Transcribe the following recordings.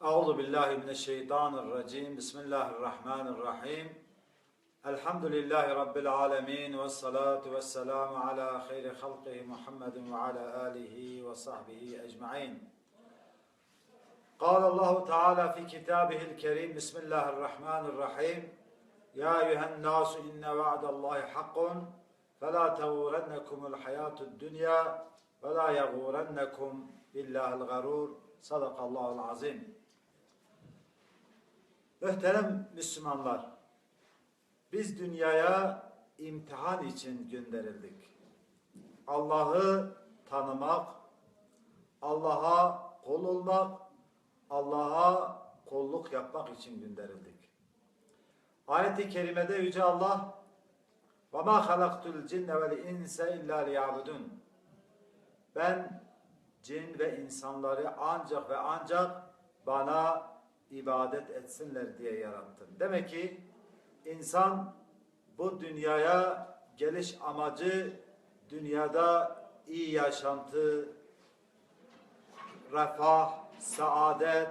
أعوذ بالله من الشيطان الرجيم. بسم الله الرحمن الرحيم. الحمد لله رب العالمين والصلاة والسلام على خير خلقه محمد وعلى آله وصحبه أجمعين. قال الله تعالى في كتابه الكريم بسم الله الرحمن الرحيم. يا أيها الناس إن وعد الله حق فلا تغرنكم الحياة الدنيا ولا يغرنكم بالله الغرور. صدق الله العظيم. Muhterem Müslümanlar, biz dünyaya imtihan için gönderildik. Allah'ı tanımak, Allah'a kol olmak, Allah'a kolluk yapmak için gönderildik. Ayet-i kerimede yüce Allah "Ve ma halaktul cinne vel insa illa liyabudun." Ben cin ve insanları ancak ve ancak bana ibadet etsinler diye yarattım. Demek ki insan bu dünyaya geliş amacı dünyada iyi yaşantı, refah, saadet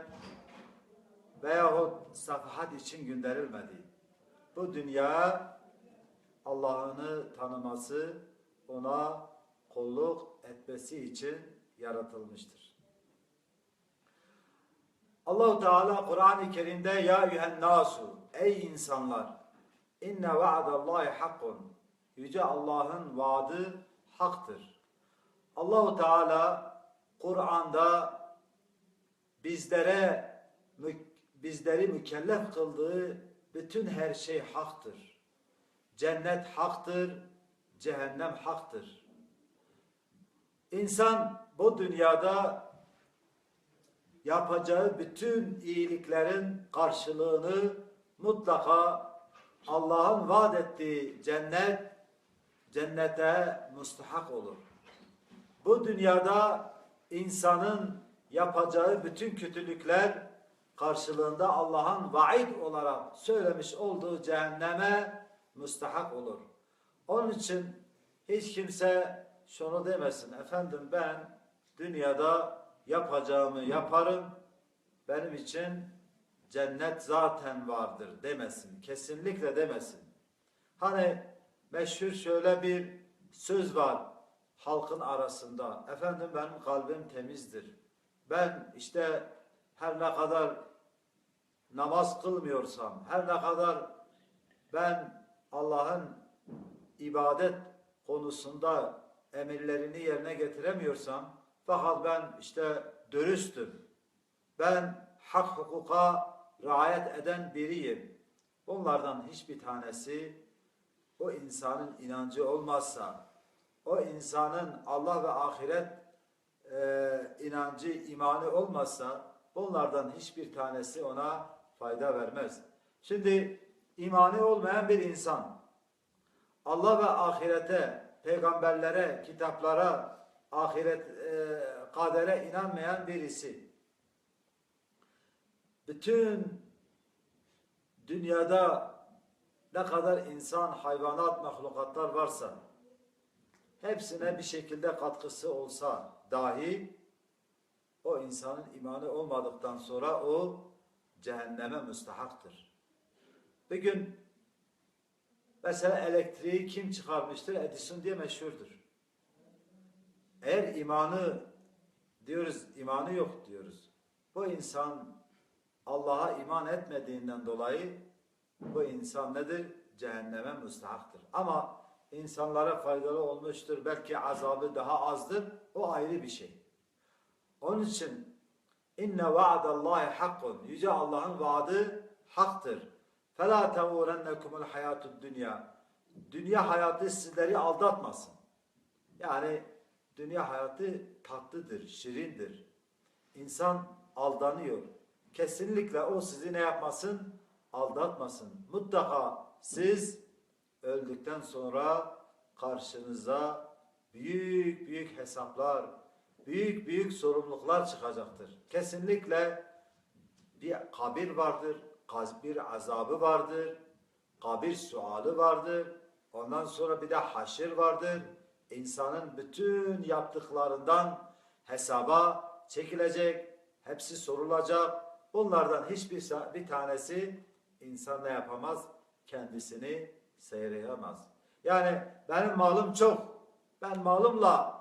veyahut safahat için gönderilmedi. Bu dünya Allah'ını tanıması, ona kulluk etmesi için yaratılmıştır. Allahu Teala Kur'an-ı Kerim'de ya yuhen nasu ey insanlar inne vaadallahi hakkun yüce Allah'ın vaadi haktır. Allahu Teala Kur'an'da bizlere bizleri mükellef kıldığı bütün her şey haktır. Cennet haktır, cehennem haktır. İnsan bu dünyada yapacağı bütün iyiliklerin karşılığını mutlaka Allah'ın vaat ettiği cennet cennete müstahak olur. Bu dünyada insanın yapacağı bütün kötülükler karşılığında Allah'ın vaid olarak söylemiş olduğu cehenneme müstahak olur. Onun için hiç kimse şunu demesin. Efendim ben dünyada yapacağımı yaparım. Benim için cennet zaten vardır demesin. Kesinlikle demesin. Hani meşhur şöyle bir söz var halkın arasında. Efendim benim kalbim temizdir. Ben işte her ne kadar namaz kılmıyorsam, her ne kadar ben Allah'ın ibadet konusunda emirlerini yerine getiremiyorsam, fakat ben işte dürüstüm. Ben hak hukuka riayet eden biriyim. Bunlardan hiçbir tanesi o insanın inancı olmazsa, o insanın Allah ve ahiret e, inancı, imanı olmazsa bunlardan hiçbir tanesi ona fayda vermez. Şimdi imanı olmayan bir insan Allah ve ahirete, peygamberlere, kitaplara, ahiret kadere inanmayan birisi bütün dünyada ne kadar insan, hayvanat, mahlukatlar varsa hepsine bir şekilde katkısı olsa dahi o insanın imanı olmadıktan sonra o cehenneme müstahaktır. Bir gün mesela elektriği kim çıkarmıştır? Edison diye meşhurdur. Eğer imanı diyoruz imanı yok diyoruz. Bu insan Allah'a iman etmediğinden dolayı bu insan nedir? Cehenneme müstahaktır. Ama insanlara faydalı olmuştur. Belki azabı daha azdır. O ayrı bir şey. Onun için inne vaadallahi hakkun. Yüce Allah'ın vaadi haktır. Fela tevurennekumul hayatud dünya. Dünya hayatı sizleri aldatmasın. Yani dünya hayatı tatlıdır, şirindir. İnsan aldanıyor. Kesinlikle o sizi ne yapmasın? Aldatmasın. Mutlaka siz öldükten sonra karşınıza büyük büyük hesaplar, büyük büyük sorumluluklar çıkacaktır. Kesinlikle bir kabir vardır, bir azabı vardır, kabir sualı vardır. Ondan sonra bir de haşir vardır. İnsanın bütün yaptıklarından hesaba çekilecek, hepsi sorulacak bunlardan hiçbir bir tanesi insan ne yapamaz? Kendisini seyreyemez. Yani benim malım çok. Ben malımla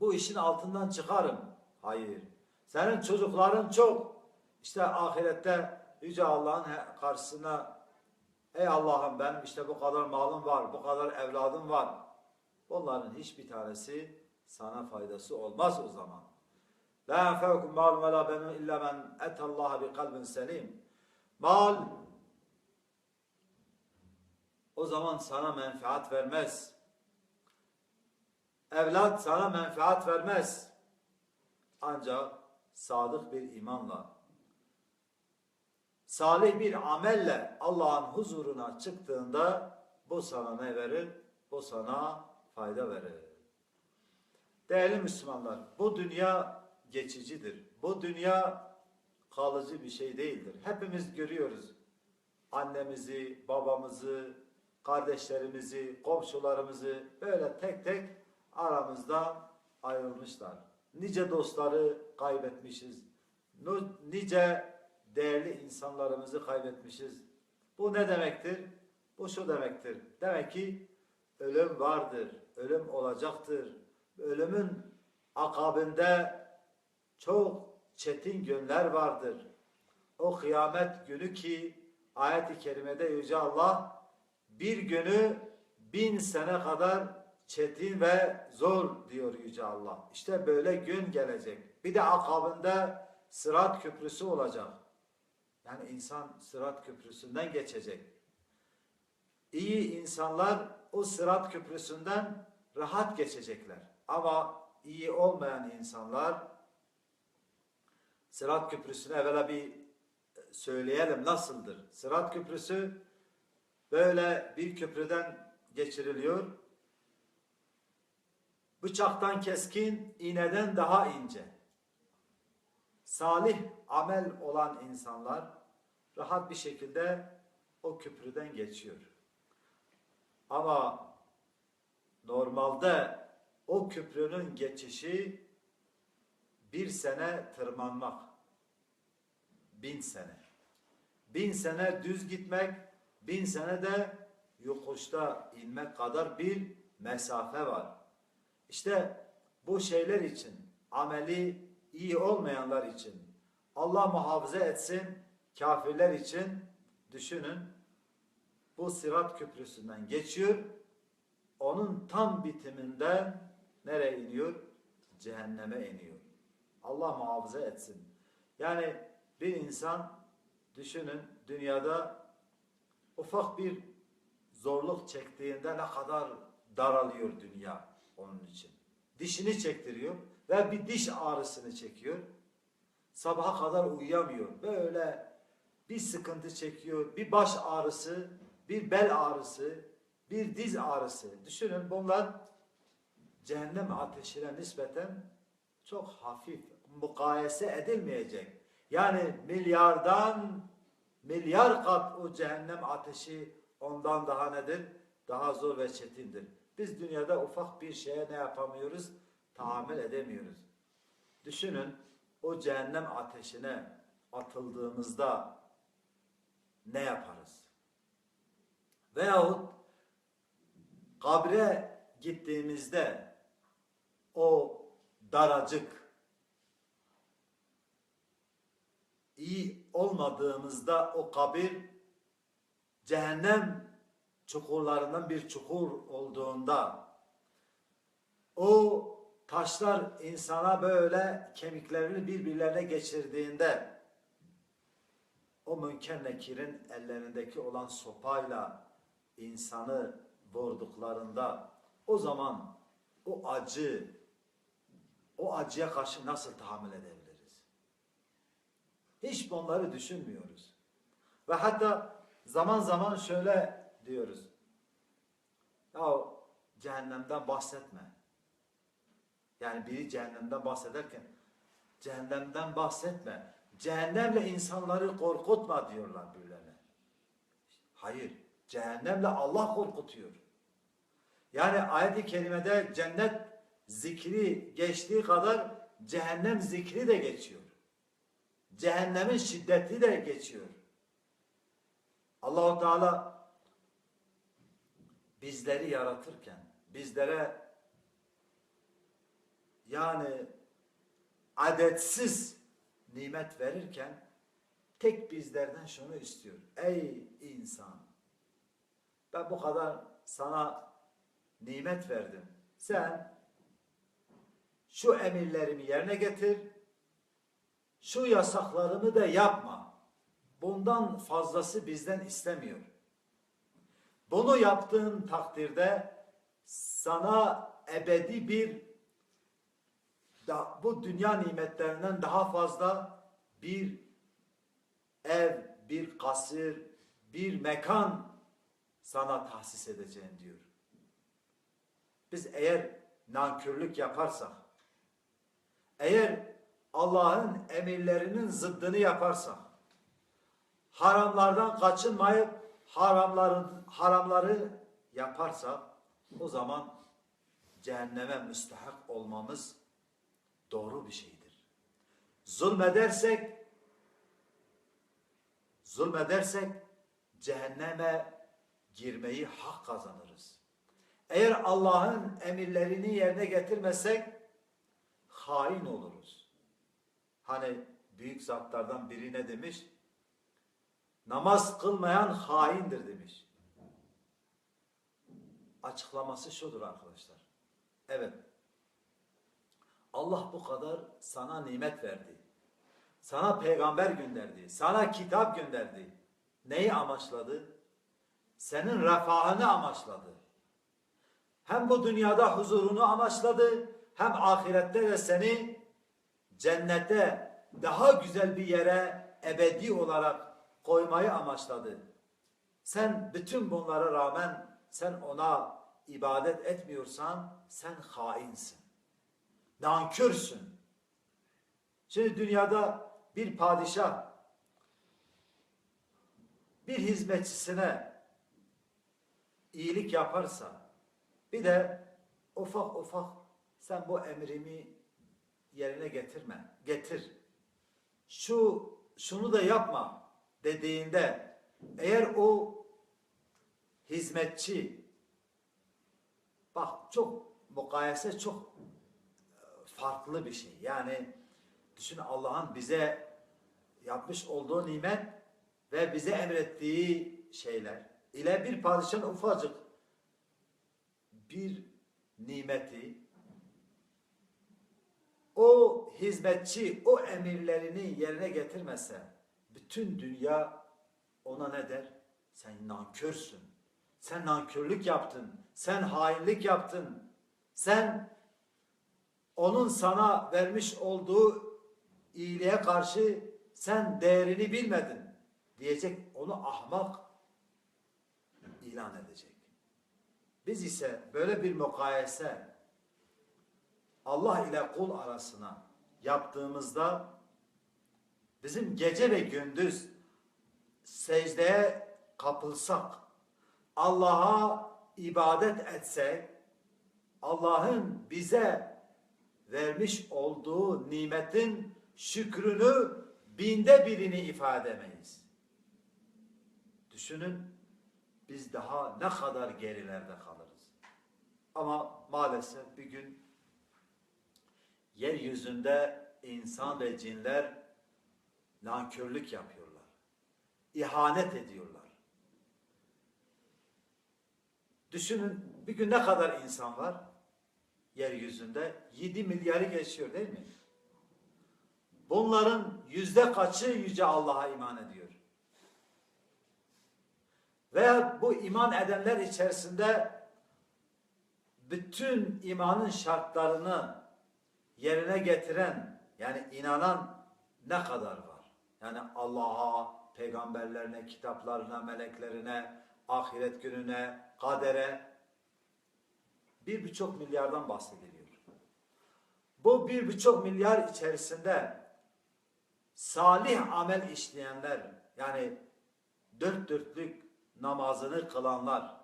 bu işin altından çıkarım. Hayır. Senin çocukların çok. İşte ahirette Yüce Allah'ın karşısına ey Allah'ım benim işte bu kadar malım var, bu kadar evladım var. Bunların hiçbir tanesi sana faydası olmaz o zaman. La yenfeukum mal ve la benun illa men etallaha bi kalbin selim. Mal o zaman sana menfaat vermez. Evlat sana menfaat vermez. Ancak sadık bir imanla, salih bir amelle Allah'ın huzuruna çıktığında bu sana ne verir? Bu sana fayda verir. Değerli Müslümanlar, bu dünya geçicidir. Bu dünya kalıcı bir şey değildir. Hepimiz görüyoruz. Annemizi, babamızı, kardeşlerimizi, komşularımızı böyle tek tek aramızda ayrılmışlar. Nice dostları kaybetmişiz. Nice değerli insanlarımızı kaybetmişiz. Bu ne demektir? Bu şu demektir. Demek ki ölüm vardır. Ölüm olacaktır. Ölümün akabinde çok çetin günler vardır. O kıyamet günü ki ayet-i kerimede Yüce Allah bir günü bin sene kadar çetin ve zor diyor Yüce Allah. İşte böyle gün gelecek. Bir de akabinde sırat köprüsü olacak. Yani insan sırat köprüsünden geçecek. İyi insanlar o sırat köprüsünden rahat geçecekler. Ama iyi olmayan insanlar Sırat Köprüsü'nü evvela bir söyleyelim nasıldır? Sırat Köprüsü böyle bir köprüden geçiriliyor. Bıçaktan keskin, iğneden daha ince. Salih amel olan insanlar rahat bir şekilde o köprüden geçiyor. Ama normalde o köprünün geçişi bir sene tırmanmak. Bin sene. Bin sene düz gitmek, bin sene de yokuşta inmek kadar bir mesafe var. İşte bu şeyler için, ameli iyi olmayanlar için, Allah muhafaza etsin, kafirler için düşünün, bu Sırat Köprüsü'nden geçiyor, onun tam bitiminden nereye iniyor? Cehenneme iniyor. Allah muhafaza etsin. Yani bir insan düşünün dünyada ufak bir zorluk çektiğinde ne kadar daralıyor dünya onun için. Dişini çektiriyor ve bir diş ağrısını çekiyor. Sabaha kadar uyuyamıyor. Böyle bir sıkıntı çekiyor. Bir baş ağrısı, bir bel ağrısı, bir diz ağrısı. Düşünün bunlar cehennem ateşine nispeten çok hafif, mukayese edilmeyecek. Yani milyardan milyar kat o cehennem ateşi ondan daha nedir? Daha zor ve çetindir. Biz dünyada ufak bir şeye ne yapamıyoruz? Tahammül edemiyoruz. Düşünün o cehennem ateşine atıldığımızda ne yaparız? Veyahut kabre gittiğimizde o daracık iyi olmadığımızda o kabir cehennem çukurlarından bir çukur olduğunda o taşlar insana böyle kemiklerini birbirlerine geçirdiğinde o münker nekirin ellerindeki olan sopayla insanı vurduklarında o zaman o acı o acıya karşı nasıl tahammül edebiliriz? Hiç bunları düşünmüyoruz. Ve hatta zaman zaman şöyle diyoruz. Ya cehennemden bahsetme. Yani biri cehennemden bahsederken cehennemden bahsetme. Cehennemle insanları korkutma diyorlar birilerine. Hayır. Cehennemle Allah korkutuyor. Yani ayet-i kerimede cennet zikri geçtiği kadar cehennem zikri de geçiyor. cehennemin şiddeti de geçiyor. Allahu Teala bizleri yaratırken bizlere yani adetsiz nimet verirken tek bizlerden şunu istiyor. Ey insan ben bu kadar sana nimet verdim. Sen şu emirlerimi yerine getir. Şu yasaklarımı da yapma. Bundan fazlası bizden istemiyor. Bunu yaptığın takdirde sana ebedi bir bu dünya nimetlerinden daha fazla bir ev, bir kasır, bir mekan sana tahsis edeceğim diyor. Biz eğer nankörlük yaparsak, eğer Allah'ın emirlerinin zıddını yaparsak, haramlardan kaçınmayıp haramların haramları yaparsak o zaman cehenneme müstahak olmamız doğru bir şeydir. Zulmedersek zulmedersek cehenneme girmeyi hak kazanırız. Eğer Allah'ın emirlerini yerine getirmesek hain oluruz. Hani büyük zatlardan biri ne demiş? Namaz kılmayan haindir demiş. Açıklaması şudur arkadaşlar. Evet. Allah bu kadar sana nimet verdi. Sana peygamber gönderdi. Sana kitap gönderdi. Neyi amaçladı? Senin refahını amaçladı. Hem bu dünyada huzurunu amaçladı, hem ahirette de seni cennete daha güzel bir yere ebedi olarak koymayı amaçladı. Sen bütün bunlara rağmen sen ona ibadet etmiyorsan sen hainsin. Nankörsün. Şimdi dünyada bir padişah bir hizmetçisine iyilik yaparsa bir de ufak ufak sen bu emrimi yerine getirme, getir. Şu şunu da yapma dediğinde eğer o hizmetçi bak çok mukayese çok e, farklı bir şey. Yani düşün Allah'ın bize yapmış olduğu nimet ve bize emrettiği şeyler ile bir padişahın ufacık bir nimeti o hizmetçi o emirlerini yerine getirmese bütün dünya ona ne der? Sen nankörsün. Sen nankörlük yaptın. Sen hainlik yaptın. Sen onun sana vermiş olduğu iyiliğe karşı sen değerini bilmedin diyecek onu ahmak ilan edecek. Biz ise böyle bir mukayese Allah ile kul arasına yaptığımızda bizim gece ve gündüz secdeye kapılsak, Allah'a ibadet etsek, Allah'ın bize vermiş olduğu nimetin şükrünü binde birini ifade edemeyiz. Düşünün biz daha ne kadar gerilerde kalırız. Ama maalesef bir gün yeryüzünde insan ve cinler nankörlük yapıyorlar. İhanet ediyorlar. Düşünün bir gün ne kadar insan var yeryüzünde? 7 milyarı geçiyor değil mi? Bunların yüzde kaçı Yüce Allah'a iman ediyor? Veya bu iman edenler içerisinde bütün imanın şartlarını yerine getiren yani inanan ne kadar var? Yani Allah'a, peygamberlerine, kitaplarına, meleklerine, ahiret gününe, kadere bir buçuk milyardan bahsediliyor. Bu bir buçuk milyar içerisinde salih amel işleyenler yani dört dörtlük namazını kılanlar,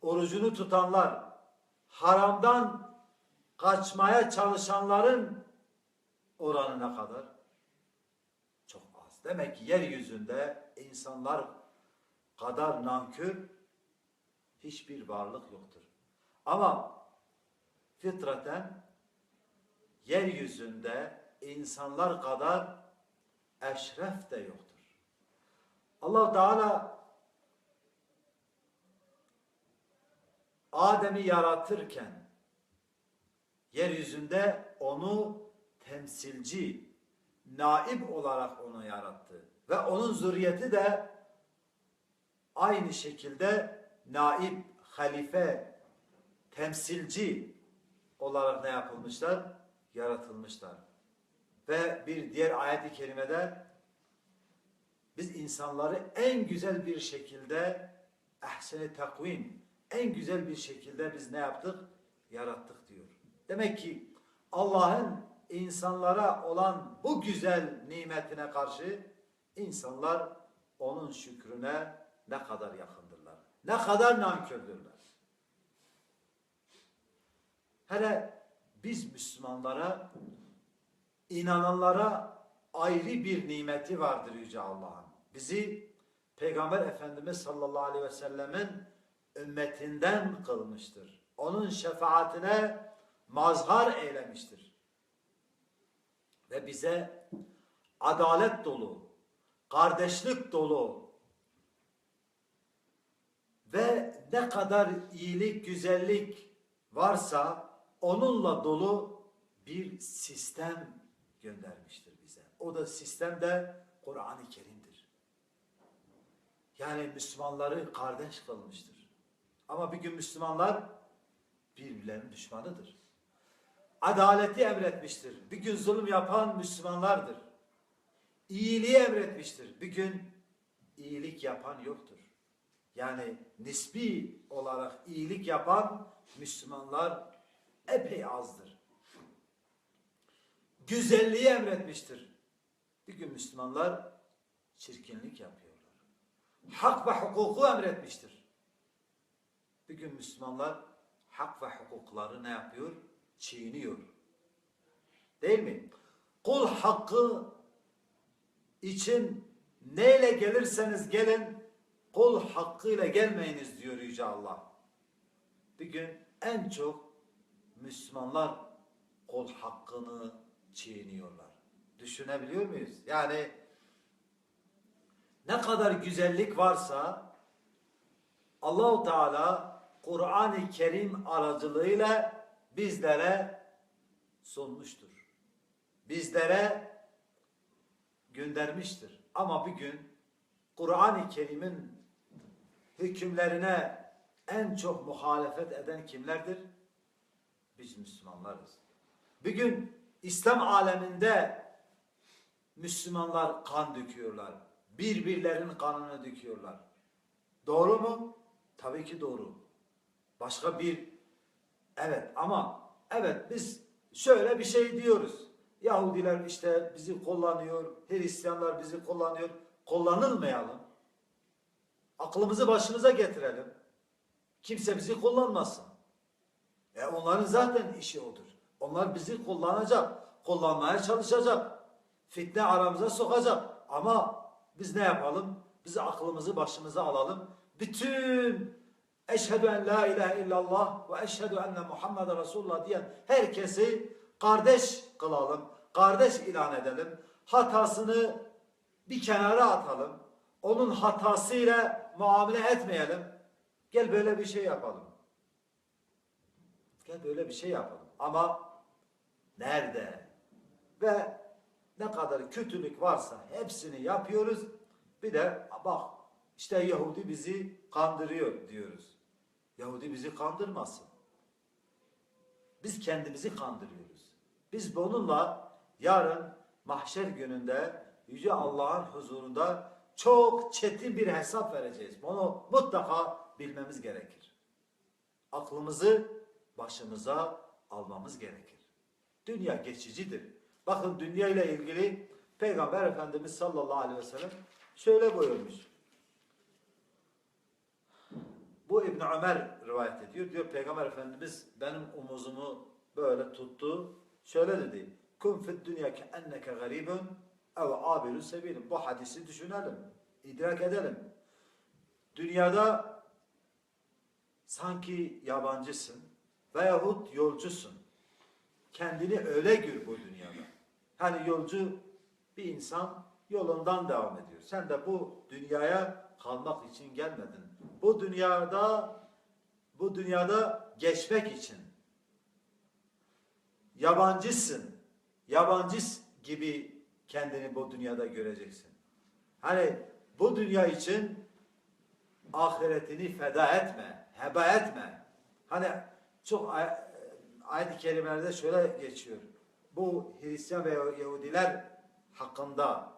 orucunu tutanlar, haramdan kaçmaya çalışanların oranı ne kadar? Çok az. Demek ki yeryüzünde insanlar kadar nankör hiçbir varlık yoktur. Ama fitraten yeryüzünde insanlar kadar eşref de yoktur. Allah Teala Adem'i yaratırken yeryüzünde onu temsilci, naib olarak onu yarattı. Ve onun zürriyeti de aynı şekilde naib, halife, temsilci olarak ne yapılmışlar? Yaratılmışlar. Ve bir diğer ayet-i kerimede biz insanları en güzel bir şekilde ehsene takvim, en güzel bir şekilde biz ne yaptık? Yarattık diyor. Demek ki Allah'ın insanlara olan bu güzel nimetine karşı insanlar onun şükrüne ne kadar yakındırlar. Ne kadar nankördürler. Hele biz Müslümanlara, inananlara ayrı bir nimeti vardır Yüce Allah'ın. Bizi Peygamber Efendimiz sallallahu aleyhi ve sellemin ümmetinden kılmıştır. Onun şefaatine mazhar eylemiştir. Ve bize adalet dolu, kardeşlik dolu ve ne kadar iyilik, güzellik varsa onunla dolu bir sistem göndermiştir. O da sistem de Kur'an-ı Kerim'dir. Yani Müslümanları kardeş kılmıştır. Ama bir gün Müslümanlar birbirlerinin düşmanıdır. Adaleti emretmiştir. Bir gün zulüm yapan Müslümanlardır. İyiliği emretmiştir. Bir gün iyilik yapan yoktur. Yani nispi olarak iyilik yapan Müslümanlar epey azdır. Güzelliği emretmiştir. Bir gün Müslümanlar çirkinlik yapıyorlar. Hak ve hukuku emretmiştir. Bir gün Müslümanlar hak ve hukukları ne yapıyor? Çiğniyor. Değil mi? Kul hakkı için neyle gelirseniz gelin kul hakkıyla gelmeyiniz diyor Yüce Allah. Bir gün en çok Müslümanlar kul hakkını çiğniyorlar. Düşünebiliyor muyuz? Yani ne kadar güzellik varsa Allahu Teala Kur'an-ı Kerim aracılığıyla bizlere sunmuştur. Bizlere göndermiştir. Ama bir gün Kur'an-ı Kerim'in hükümlerine en çok muhalefet eden kimlerdir? Biz Müslümanlarız. Bir gün İslam aleminde Müslümanlar kan döküyorlar. Birbirlerinin kanını döküyorlar. Doğru mu? Tabii ki doğru. Başka bir evet ama evet biz şöyle bir şey diyoruz. Yahudiler işte bizi kullanıyor, Hristiyanlar bizi kullanıyor. Kullanılmayalım. Aklımızı başımıza getirelim. Kimse bizi kullanmasın. E onların zaten işi odur. Onlar bizi kullanacak, kullanmaya çalışacak. Fitne aramıza sokacak. Ama biz ne yapalım? Biz aklımızı başımıza alalım. Bütün eşhedü en la ilahe illallah ve eşhedü enne Muhammed Resulullah diyen herkesi kardeş kılalım. Kardeş ilan edelim. Hatasını bir kenara atalım. Onun hatasıyla muamele etmeyelim. Gel böyle bir şey yapalım. Gel böyle bir şey yapalım. Ama nerede? Ve ne kadar kötülük varsa hepsini yapıyoruz. Bir de bak işte Yahudi bizi kandırıyor diyoruz. Yahudi bizi kandırmasın. Biz kendimizi kandırıyoruz. Biz bununla yarın mahşer gününde Yüce Allah'ın huzurunda çok çetin bir hesap vereceğiz. Bunu mutlaka bilmemiz gerekir. Aklımızı başımıza almamız gerekir. Dünya geçicidir. Bakın dünya ile ilgili Peygamber Efendimiz sallallahu aleyhi ve sellem şöyle buyurmuş. Bu İbn Ömer rivayet ediyor. Diyor Peygamber Efendimiz benim omuzumu böyle tuttu. Şöyle dedi. Kun fid dünya ke enneke garibun ev abilun sebil. Bu hadisi düşünelim, idrak edelim. Dünyada sanki yabancısın veyahut yolcusun. Kendini öyle gör bu dünyada. Hani yolcu bir insan yolundan devam ediyor. Sen de bu dünyaya kalmak için gelmedin. Bu dünyada bu dünyada geçmek için yabancısın. Yabancı gibi kendini bu dünyada göreceksin. Hani bu dünya için ahiretini feda etme, heba etme. Hani çok ay- ayet-i kerimelerde şöyle geçiyor. Bu Hristiyan ve Yahudiler hakkında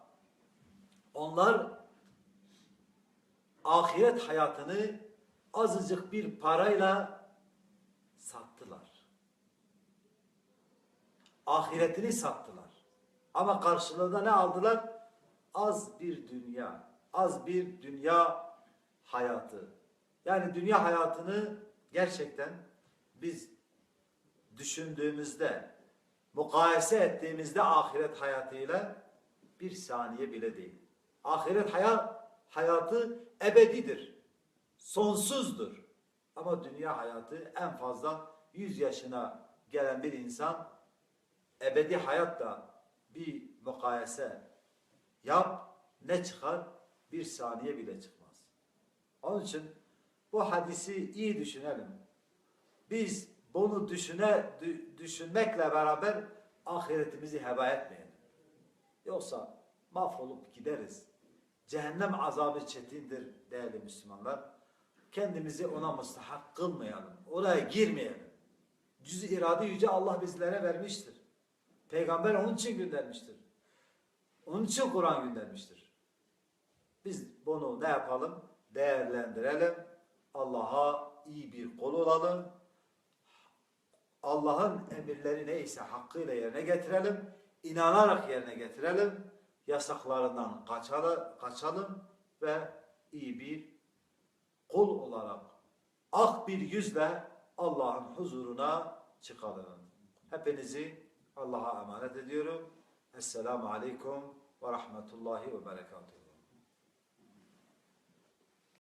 onlar ahiret hayatını azıcık bir parayla sattılar. Ahiretini sattılar. Ama karşılığında ne aldılar? Az bir dünya, az bir dünya hayatı. Yani dünya hayatını gerçekten biz düşündüğümüzde, mukayese ettiğimizde ahiret hayatıyla bir saniye bile değil. Ahiret hayat, hayatı ebedidir. Sonsuzdur. Ama dünya hayatı en fazla 100 yaşına gelen bir insan ebedi hayatta bir mukayese yap ne çıkar? Bir saniye bile çıkmaz. Onun için bu hadisi iyi düşünelim. Biz bunu düşüne dü- düşünmekle beraber ahiretimizi heba etmeyelim. Yoksa mahvolup gideriz. Cehennem azabı çetindir değerli Müslümanlar. Kendimizi ona mustahak kılmayalım. Oraya girmeyelim. Cüz irade yüce Allah bizlere vermiştir. Peygamber onun için göndermiştir. Onun için Kur'an göndermiştir. Biz bunu ne yapalım? Değerlendirelim. Allah'a iyi bir kul olalım. Allah'ın emirleri neyse hakkıyla yerine getirelim. İnanarak yerine getirelim. Yasaklarından kaçalım, kaçalım ve iyi bir kul olarak ak bir yüzle Allah'ın huzuruna çıkalım. Hepinizi Allah'a emanet ediyorum. Esselamu Aleyküm ve Rahmetullahi ve Berekatuhu.